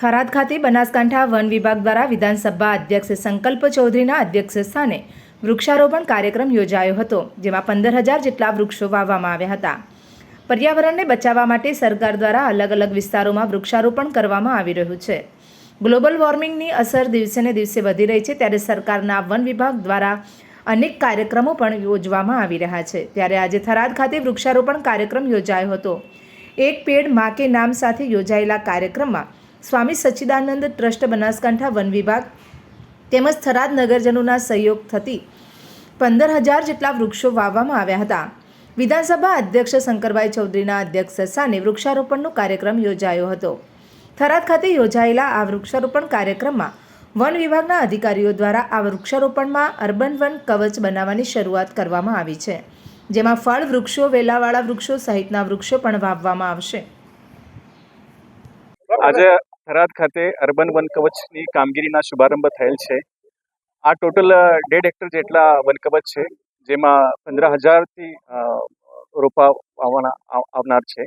થરાદ ખાતે બનાસકાંઠા વન વિભાગ દ્વારા વિધાનસભા અધ્યક્ષ સંકલ્પ ચૌધરીના અધ્યક્ષ સ્થાને વૃક્ષારોપણ કાર્યક્રમ યોજાયો હતો, જેમાં પંદર હજાર જેટલા વૃક્ષો વાવવામાં આવ્યા હતા. પર્યાવરણને બચાવવા માટે સરકાર દ્વારા અલગ અલગ વિસ્તારોમાં વૃક્ષારોપણ કરવામાં આવી રહ્યું છે. ગ્લોબલ વોર્મિંગની અસર દિવસે ને દિવસે વધી રહી છે, ત્યારે સરકારના વન વિભાગ દ્વારા અનેક કાર્યક્રમો પણ યોજવામાં આવી રહ્યા છે. ત્યારે આજે થરાદ ખાતે વૃક્ષારોપણ કાર્યક્રમ યોજાયો હતો. એક પેડ મા કે નામ સાથે યોજાયેલા કાર્યક્રમમાં સ્વામી સચ્ચિદાનંદ ટ્રસ્ટ બનાસકાંઠા વન વિભાગ તેમજ થરાદ નગરજનોના સહયોગ થતી પંદર હજાર જેટલા વૃક્ષો વાવવામાં આવ્યા હતા. વિધાનસભા અધ્યક્ષ શંકરભાઈ ચૌધરીના અધ્યક્ષ સ્થાને વૃક્ષારોપણનો કાર્યક્રમ યોજાયો હતો. થરાદ ખાતે યોજાયેલા આ વૃક્ષારોપણ કાર્યક્રમમાં વન વિભાગના અધિકારીઓ દ્વારા આ વૃક્ષારોપણમાં અર્બન વન કવચ બનાવવાની શરૂઆત કરવામાં આવી છે, જેમાં ફળ વૃક્ષો, વેલાવાળા વૃક્ષો સહિતના વૃક્ષો પણ વાવવામાં આવશે. આજે થરાદ ખાતે અર્બન વનકવચની કામગીરીના શુભારંભ થયેલ છે. આ ટોટલ ડેઢ હેક્ટર જેટલા વન કવચ છે, જેમાં પંદર હજારથી રોપા આવવાના આવનાર છે.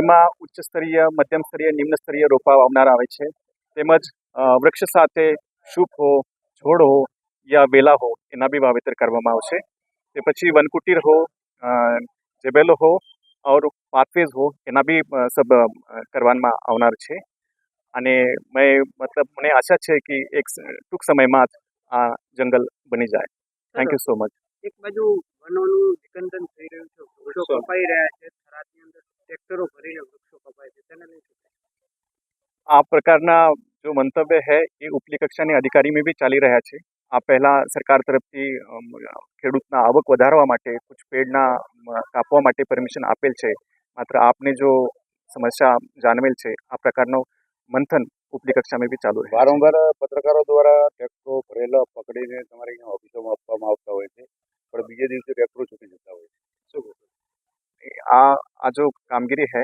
એમાં ઉચ્ચ સ્તરીય, મધ્યમ સ્તરીય, નિમ્ન સ્તરીય રોપા આવનાર આવે છે. તેમજ વૃક્ષ સાથે શુભ હો છોડ હો યા વેલા હો, એના બી વાવેતર કરવામાં આવશે. તે પછી વનકુટીર હો જેબેલો હો, ઓર પાથવેઝ હો, એના બી સબ કરવામાં આવનાર છે. અને મેં મતલબ મને આશા છે કે એક ટૂંક સમયમાં જ આ જંગલ બની જાય. થેન્ક યુ સો મચ એક બાજુ વનોનું નિકંદન થઈ રહ્યું છે. વૃક્ષો. કપાઈ રહ્યા છે. થરાદની અંદર ટ્રેક્ટરો ભરીને વૃક્ષો કપાય છે. તેને લઈ આ પ્રકારના જો મંતવ્ય છે એ ઉપલી કક્ષાની અધિકારીમાં બી ચાલી રહ્યા છે. આ પહેલા સરકાર તરફથી ખેડૂતના આવક વધારવા માટે કુછ પેડના કાપવા માટે પરમિશન આપેલ છે. માત્ર આપને જો સમસ્યા જાણવેલ છે આ પ્રકારનો મંથન ઉપલી કક્ષા મેં બી ચાલુ રહે વારંવાર પત્રકારો દ્વારા ટ્રેક્ટરો ભરેલા પકડીને તમારી ઓફિસોમાં આપવામાં આવતા હોય છે પણ બીજે દિવસે ટ્રેક્ટરો છૂટી જતા હોય છે શું આ આ જો કામગીરી હે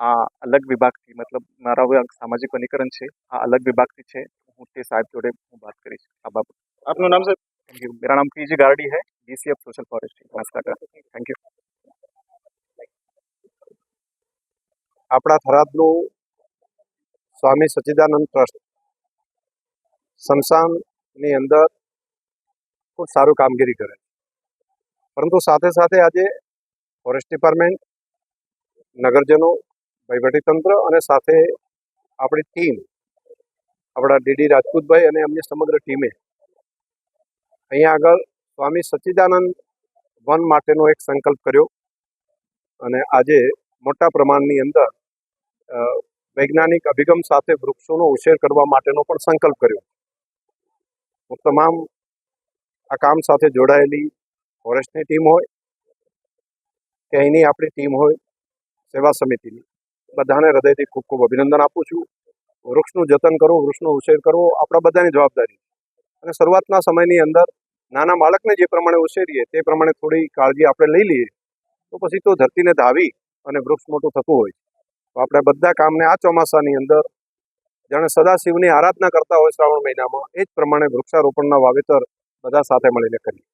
આ અલગ વિભાગથી મતલબ મારા સામાજિક વનીકરણ છે આ અલગ વિભાગથી છે હું તે સાહેબ જોડે હું વાત કરીશ આ બાબત આપનું નામ સાહેબ મેરા નામ પીજી ગાર્ડી હે DCF social forestry Banaskantha thank you આપણા થરાદનું સ્વામી સચ્ચિદાનંદ ટ્રસ્ટ. સ્મશાનની અંદર ખૂબ સારું કામગીરી કરે પરંતુ સાથે સાથે આજે ફોરેસ્ટ ડિપાર્ટમેન્ટ, નગરજનો વહીવટીતંત્ર અને સાથે આપણી ટીમ, આપણા ડીડી રાજપૂતભાઈ અને અન્ય સમગ્ર ટીમે અહીંયા આગળ સ્વામી સચ્ચિદાનંદ વન માટેનો એક સંકલ્પ કર્યો અને આજે મોટા પ્રમાણની અંદર વૈજ્ઞાનિક અભિગમ સાથે વૃક્ષોનો ઉછેર કરવા માટેનો પણ સંકલ્પ કર્યો. હું તમામ આ કામ સાથે જોડાયેલી ફોરેસ્ટની ટીમ હોય કે અહીંની આપણી ટીમ હોય, સેવા સમિતિની, બધાને હૃદયથી ખૂબ ખૂબ અભિનંદન આપું છું. વૃક્ષનું જતન કરવું વૃક્ષનો ઉછેર કરવો, આપણા બધાની જવાબદારી. અને શરૂઆતના સમયની અંદર નાના બાળકને જે પ્રમાણે ઉછેરીએ, તે પ્રમાણે થોડી કાળજી આપણે લઈ લઈએ, તો પછી તો ધરતીને ધાવી અને વૃક્ષ મોટું થતું હોય આપણે બધા કામને આ ચોમાસાની અંદર જાણે સદાશિવની આરાધના કરતા હોય શ્રાવણ મહિનામાં, એ જ પ્રમાણે વૃક્ષારોપણના વાવેતર બધા સાથે મળીને કરીએ.